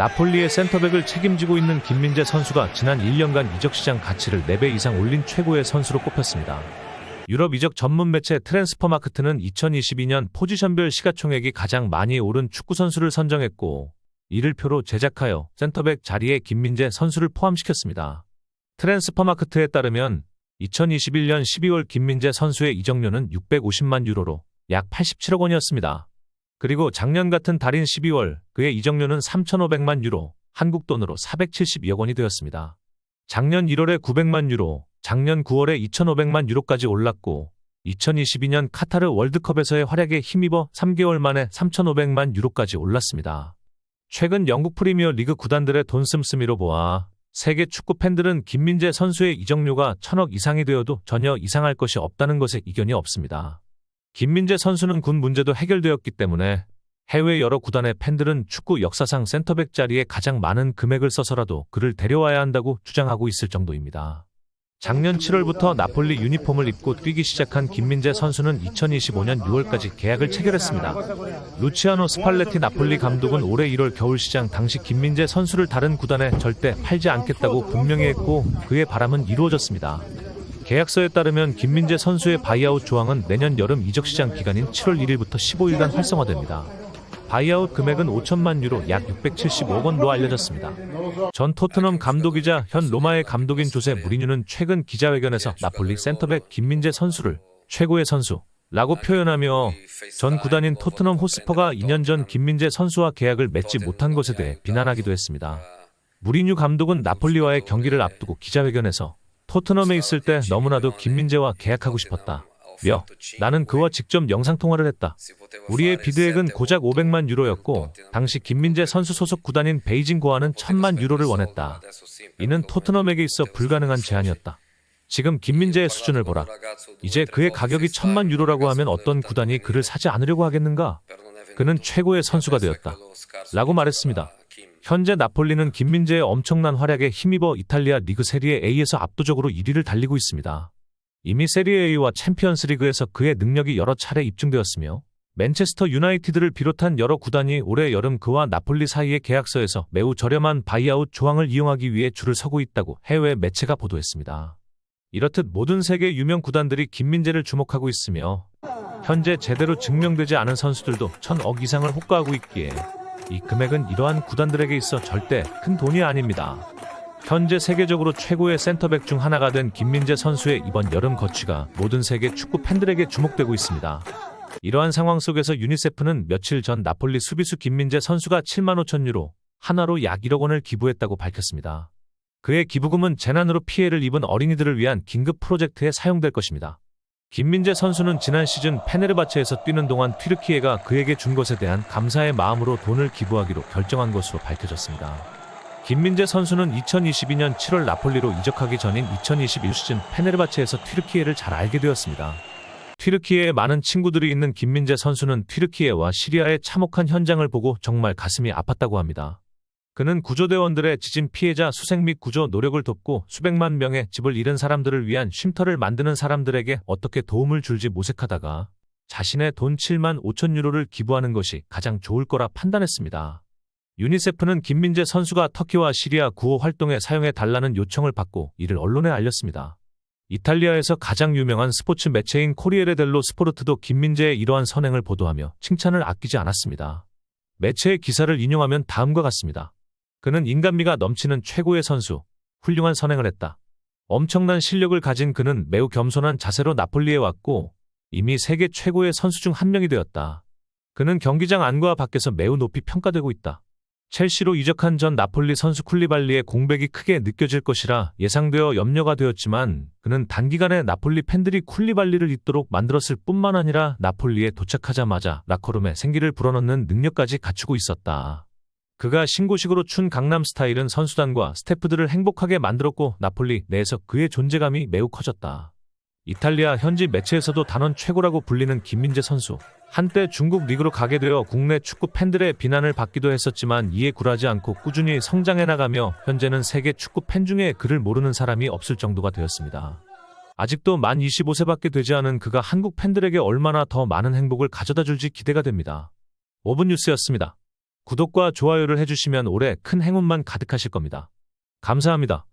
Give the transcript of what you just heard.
나폴리의 센터백을 책임지고 있는 김민재 선수가 지난 1년간 이적 시장 가치를 4배 이상 올린 최고의 선수로 꼽혔습니다. 유럽 이적 전문 매체 트랜스퍼마크트는 2022년 포지션별 시가총액이 가장 많이 오른 축구 선수를 선정했고 이를 표로 제작하여 센터백 자리에 김민재 선수를 포함시켰습니다. 트랜스퍼마크트에 따르면 2021년 12월 김민재 선수의 이적료는 650만 유로로 약 87억 원이었습니다. 그리고 작년 같은 달인 12월 그의 이적료는 3,500만 유로, 한국 돈으로 472억 원이 되었습니다. 작년 1월에 900만 유로, 작년 9월에 2,500만 유로까지 올랐고 2022년 카타르 월드컵에서의 활약에 힘입어 3개월 만에 3,500만 유로까지 올랐습니다. 최근 영국 프리미어 리그 구단들의 돈 씀씀이로 보아 세계 축구 팬들은 김민재 선수의 이적료가 천억 이상이 되어도 전혀 이상할 것이 없다는 것에 이견이 없습니다. 김민재 선수는 군 문제도 해결되었기 때문에 해외 여러 구단의 팬들은 축구 역사상 센터백 자리에 가장 많은 금액을 써서라도 그를 데려와야 한다고 주장하고 있을 정도입니다. 작년 7월부터 나폴리 유니폼을 입고 뛰기 시작한 김민재 선수는 2025년 6월까지 계약을 체결했습니다. 루치아노 스팔레티 나폴리 감독은 올해 1월 겨울 시장 당시 김민재 선수를 다른 구단에 절대 팔지 않겠다고 분명히 했고 그의 바람은 이루어졌습니다. 계약서에 따르면 김민재 선수의 바이아웃 조항은 내년 여름 이적 시장 기간인 7월 1일부터 15일간 활성화됩니다. 바이아웃 금액은 5천만 유로 약 675억 원로 알려졌습니다. 전 토트넘 감독이자 현 로마의 감독인 조세 무리뉴는 최근 기자회견에서 나폴리 센터백 김민재 선수를 최고의 선수 라고 표현하며 전 구단인 토트넘 호스퍼가 2년 전 김민재 선수와 계약을 맺지 못한 것에 대해 비난하기도 했습니다. 무리뉴 감독은 나폴리와의 경기를 앞두고 기자회견에서 토트넘에 있을 때 너무나도 김민재와 계약하고 싶었다. 며 나는 그와 직접 영상통화를 했다. 우리의 비드액은 고작 500만 유로였고 당시 김민재 선수 소속 구단인 베이징 고아는 1000만 유로를 원했다. 이는 토트넘에게 있어 불가능한 제안이었다. 지금 김민재의 수준을 보라. 이제 그의 가격이 1000만 유로라고 하면 어떤 구단이 그를 사지 않으려고 하겠는가? 그는 최고의 선수가 되었다. 라고 말했습니다. 현재 나폴리는 김민재의 엄청난 활약에 힘입어 이탈리아 리그 세리에 A에서 압도적으로 1위를 달리고 있습니다. 이미 세리에 A와 챔피언스 리그에서 그의 능력이 여러 차례 입증되었으며 맨체스터 유나이티드를 비롯한 여러 구단이 올해 여름 그와 나폴리 사이의 계약서에서 매우 저렴한 바이아웃 조항을 이용하기 위해 줄을 서고 있다고 해외 매체가 보도했습니다. 이렇듯 모든 세계 유명 구단들이 김민재를 주목하고 있으며 현재 제대로 증명되지 않은 선수들도 천억 이상을 호가하고 있기에 이 금액은 이러한 구단들에게 있어 절대 큰 돈이 아닙니다. 현재 세계적으로 최고의 센터백 중 하나가 된 김민재 선수의 이번 여름 거취가 모든 세계 축구 팬들에게 주목되고 있습니다. 이러한 상황 속에서 유니세프는 며칠 전 나폴리 수비수 김민재 선수가 7만 5천 유로, 한화로 약 1억 원을 기부했다고 밝혔습니다. 그의 기부금은 재난으로 피해를 입은 어린이들을 위한 긴급 프로젝트에 사용될 것입니다. 김민재 선수는 지난 시즌 페네르바체에서 뛰는 동안 튀르키예가 그에게 준 것에 대한 감사의 마음으로 돈을 기부하기로 결정한 것으로 밝혀졌습니다. 김민재 선수는 2022년 7월 나폴리로 이적하기 전인 2021 시즌 페네르바체에서 튀르키예를 잘 알게 되었습니다. 튀르키예에 많은 친구들이 있는 김민재 선수는 튀르키예와 시리아의 참혹한 현장을 보고 정말 가슴이 아팠다고 합니다. 그는 구조대원들의 지진 피해자 수색 및 구조 노력을 돕고 수백만 명의 집을 잃은 사람들을 위한 쉼터를 만드는 사람들에게 어떻게 도움을 줄지 모색하다가 자신의 돈 7만 5천 유로를 기부하는 것이 가장 좋을 거라 판단했습니다. 유니세프는 김민재 선수가 터키와 시리아 구호 활동에 사용해 달라는 요청을 받고 이를 언론에 알렸습니다. 이탈리아에서 가장 유명한 스포츠 매체인 코리에레 델로 스포르트도 김민재의 이러한 선행을 보도하며 칭찬을 아끼지 않았습니다. 매체의 기사를 인용하면 다음과 같습니다. 그는 인간미가 넘치는 최고의 선수, 훌륭한 선행을 했다. 엄청난 실력을 가진 그는 매우 겸손한 자세로 나폴리에 왔고 이미 세계 최고의 선수 중 한 명이 되었다. 그는 경기장 안과 밖에서 매우 높이 평가되고 있다. 첼시로 이적한 전 나폴리 선수 쿨리발리의 공백이 크게 느껴질 것이라 예상되어 염려가 되었지만 그는 단기간에 나폴리 팬들이 쿨리발리를 잇도록 만들었을 뿐만 아니라 나폴리에 도착하자마자 라커룸에 생기를 불어넣는 능력까지 갖추고 있었다. 그가 신고식으로 춘 강남 스타일은 선수단과 스태프들을 행복하게 만들었고 나폴리 내에서 그의 존재감이 매우 커졌다. 이탈리아 현지 매체에서도 단원 최고라고 불리는 김민재 선수. 한때 중국 리그로 가게 되어 국내 축구 팬들의 비난을 받기도 했었지만 이에 굴하지 않고 꾸준히 성장해 나가며 현재는 세계 축구 팬 중에 그를 모르는 사람이 없을 정도가 되었습니다. 아직도 만 25세밖에 되지 않은 그가 한국 팬들에게 얼마나 더 많은 행복을 가져다 줄지 기대가 됩니다. 5분 뉴스였습니다. 구독과 좋아요를 해주시면 올해 큰 행운만 가득하실 겁니다. 감사합니다.